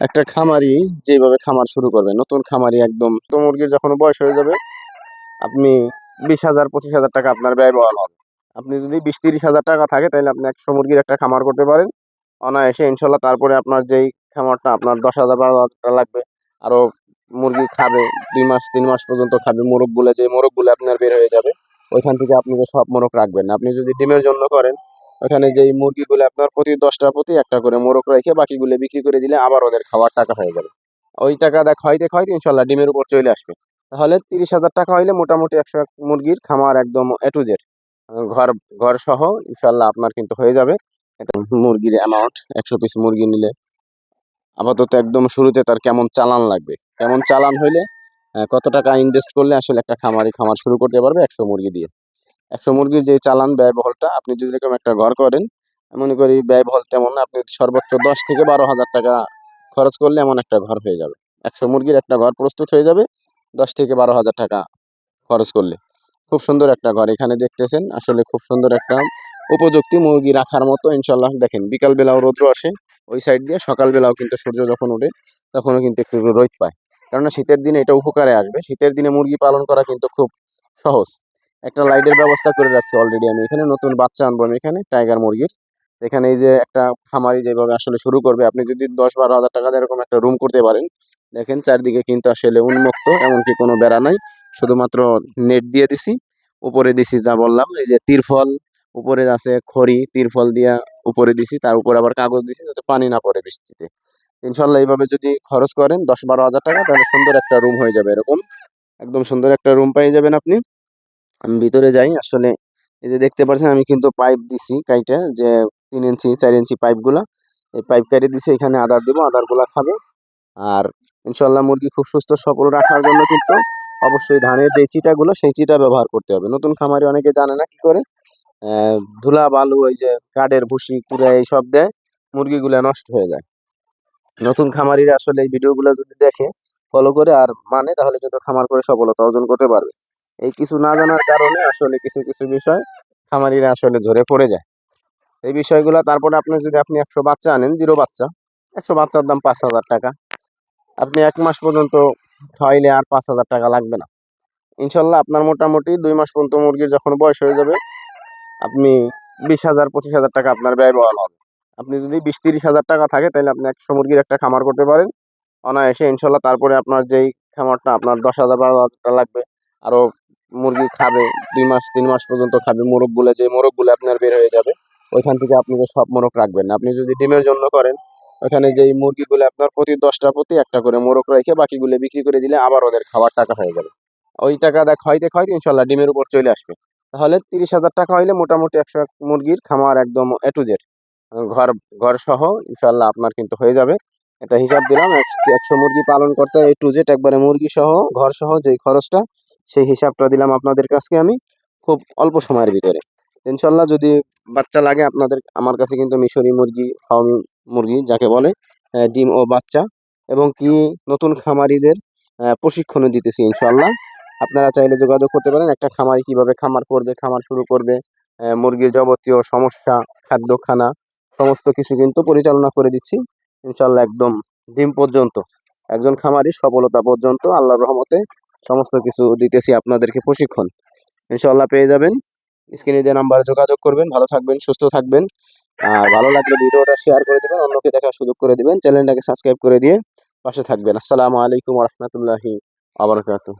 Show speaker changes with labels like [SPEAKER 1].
[SPEAKER 1] একটা খামারি যেভাবে খামার শুরু করবে, নতুন খামারি একদম। তো মুরগির যখন বয়স হয়ে যাবে, আপনি বিশ হাজার, পঁচিশ হাজার টাকা আপনার ব্যয়বহুল হবে। আপনি যদি বিশ, তিরিশ হাজার টাকা থাকে, তাহলে আপনি একশো মুরগির একটা খামার করতে পারেন। অনায়াসে ইনশাল্লাহ তারপরে আপনার যেই খামারটা, আপনার দশ হাজার, বারো হাজার টাকা লাগবে, আরও মুরগি খাবে, দুই মাস, তিন মাস পর্যন্ত খাবে, মোরগগুলো, যে মোরগগুলো আপনার বের হয়ে যাবে, ওইখান থেকে আপনি সব মোরগ রাখবেন, আপনি যদি ডিমের জন্য করেন ওখানে যেই মুরগিগুলো আপনার প্রতি দশটার প্রতি একটা করে মোরগ রেখে বাকিগুলো বিক্রি করে দিলে আবার ওদের খাওয়ার টাকা হয়ে যাবে। ওই টাকা দেখ খাইতে খাইতে ইনশাল্লাহ ডিমের উপর চলে আসবে। তাহলে তিরিশ হাজার টাকা হইলে মোটামুটি একশো এক মুরগির খামার একদম টু জেড ঘর ঘর সহ ইনশাল্লাহ আপনার কিন্তু হয়ে যাবে। এটা মুরগির অ্যামাউন্ট একশো পিস মুরগি নিলে আপাতত একদম শুরুতে তার কেমন চালান লাগবে। কেমন চালান হইলে কত টাকা ইনভেস্ট করলে আসলে একটা খামারি খামার শুরু করতে পারবে একশো মুরগি দিয়ে। একশো মুরগির যে চালান ব্যয়বহুলটা, আপনি যদি এরকম একটা ঘর করেন মনে করি ব্যয়বহল তেমন না, আপনি সর্বোচ্চ দশ থেকে বারো হাজার টাকা খরচ করলে এমন একটা ঘর হয়ে যাবে। একশো মুরগির একটা ঘর প্রস্তুত হয়ে যাবে, দশ থেকে বারো হাজার টাকা খরচ করলে। খুব সুন্দর একটা ঘর এখানে দেখতেছেন, আসলে খুব সুন্দর একটা উপযুক্তি মুরগি রাখার মতো ইনশাল্লাহ দেখেন, বিকালবেলাও রৌদ্র আসে, ওই সাইড দিয়ে সকালবেলাও কিন্তু সূর্য যখন ওঠে, তখনও কিন্তু একটু রোদ পায়। কেননা শীতের দিনে এটা উপকারে আসবে, শীতের দিনে মুরগি পালন করা কিন্তু খুব সহজ। একটা লাইটের ব্যবস্থা করে রাখছি অলরেডি আমি। এখানে নতুন বাচ্চা আনব আমি এখানে টাইগার মুরগির। এখানে এই যে একটা খামারি যেভাবে আসলে শুরু করবে, আপনি যদি দশ বারো হাজার টাকা এরকম একটা রুম করতে পারেন, দেখেন চারদিকে কিন্তু আসলে উন্মুক্ত, এমনকি কোনো বেড়া নাই। শুধুমাত্র নেট দিয়ে দিছি, উপরে দিছি যা বললাম, এই যে তিরফল, উপরে আছে খড়ি, তিরফল দিয়া উপরে দিছি, তার উপরে আবার কাগজ দিছি যাতে পানি না পড়ে বৃষ্টিতে। ইনশাল্লাহ এইভাবে যদি খরচ করেন দশ বারো হাজার টাকা, তাহলে সুন্দর একটা রুম হয়ে যাবে এরকম। একদম সুন্দর একটা রুম পেয়ে যাবেন আপনি। আমি ভিতরে যাই, আসলে এই যে দেখতে পাচ্ছেন আমি কিন্তু পাইপ দিছি কাইটা, যে তিন ইঞ্চি, চার ইঞ্চি পাইপগুলা এই পাইপ কেটে দিছি, এখানে আদার দিব আদারগুলা খাবে। আর ইনশাল্লাহ মুরগি খুব সুস্থ, সবল রাখার জন্য কিন্তু অবশ্যই ধানের যে চিটাগুলো সেই চিটা ব্যবহার করতে হবে। নতুন খামারি অনেকে জানে না কি করে? ধুলা, বালু, ওই যে কাঠের ভুসি কুড়া এইসব দেয়, মুরগিগুলো নষ্ট হয়ে যায়। নতুন খামারিরা আসলে এই ভিডিওগুলো যদি দেখে ফলো করে আর মানে তাহলে কিন্তু খামার করে সফলতা অর্জন করতে পারবে। এই কিছু না জানার কারণে আসলে কিছু কিছু বিষয় খামারিরা আসলে ঝরে পড়ে যায়। এই বিষয়গুলো তারপরে আপনি যদি আপনি একশো বাচ্চা আনেন, জিরো বাচ্চা, একশো বাচ্চার দাম পাঁচ হাজার টাকা। আপনি এক মাস পর্যন্ত খাওয়াইলে আর পাঁচ হাজার টাকা লাগবে না। ইনশাল্লাহ আপনার মোটামুটি দুই মাস পর্যন্ত মুরগির যখন বয়স হয়ে যাবে, আপনি বিশ হাজার, পঁচিশ হাজার টাকা আপনার ব্যয়বহুল হবে। আপনি যদি বিশ, তিরিশ হাজার টাকা থাকে, তাহলে আপনি একশো মুরগির একটা খামার করতে পারেন। অনায়াসে ইনশাল্লাহ তারপরে আপনার যেই খামারটা, আপনার দশ হাজার, বারো হাজার টাকা লাগবে। আরও মুরগি খাবে, দুই মাস, তিন মাস পর্যন্ত খাবে, মোরগ মোরগগুলো যে মোরগ মোরগগুলো আপনার বের হয়ে যাবে, ওইখান থেকে আপনি সব মোরগ রাখবেন আপনি যদি ডিমের জন্য করেন ওখানে যেই মুরগিগুলো আপনার প্রতি দশটা প্রতি একটা করে মোরগ রেখে বাকিগুলো বিক্রি করে দিলে আবার ওদের খাবার টাকা হয়ে যাবে। ওই টাকা দেখ, খাইতে খাইতে ইনশাল্লাহ ডিমের উপর চলে আসবে। তাহলে তিরিশ হাজার টাকা হইলে মোটামুটি একশো এক মুরগির খামার একদম এ টু জেড ঘর ঘর সহ ইনশাল্লাহ আপনার কিন্তু হয়ে যাবে। এটা হিসাব দিলাম, একশো মুরগি পালন করতে এ টু জেড একবারে মুরগি সহ ঘর সহ যেই খরচটা সেই হিসাবটা দিলাম আপনাদের কাছে আমি খুব অল্প সময়ের ভিতরে। ইনশাল্লাহ যদি বাচ্চা লাগে আপনাদের, আমার কাছে কিন্তু মিশরি মুরগি ফার্মি মুরগি যাকে বলে ডিম ও বাচ্চা এবং কি নতুন খামারিদের প্রশিক্ষণও দিতেছি ইনশাল্লাহ আপনারা চাইলে যোগাযোগ করতে পারেন, একটা খামারি কীভাবে খামার করবে, খামার শুরু করবে মুরগির যাবতীয় সমস্যা খাদ্য খানা সমস্ত কিছু কিন্তু পরিচালনা করে দিচ্ছি ইনশাল্লাহ একদম ডিম পর্যন্ত। একজন খামারি সফলতা পর্যন্ত আল্লাহর রহমতে সমস্ত কিছু দিতেছি আপনাদেরকে প্রশিক্ষণ। ইনশাল্লাহ পেয়ে যাবেন। স্ক্রিনে যে নাম্বারে যোগাযোগ করবেন। ভালো থাকবেন, সুস্থ থাকবেন। আর ভালো লাগলে ভিডিওটা শেয়ার করে দেবেন, অন্যকে দেখার সুযোগ করে দেবেন। চ্যানেলটাকে সাবস্ক্রাইব করে দিয়ে পাশে থাকবেন। আসসালামু আলাইকুম রহমতুল্লাহি আবরকাতুহ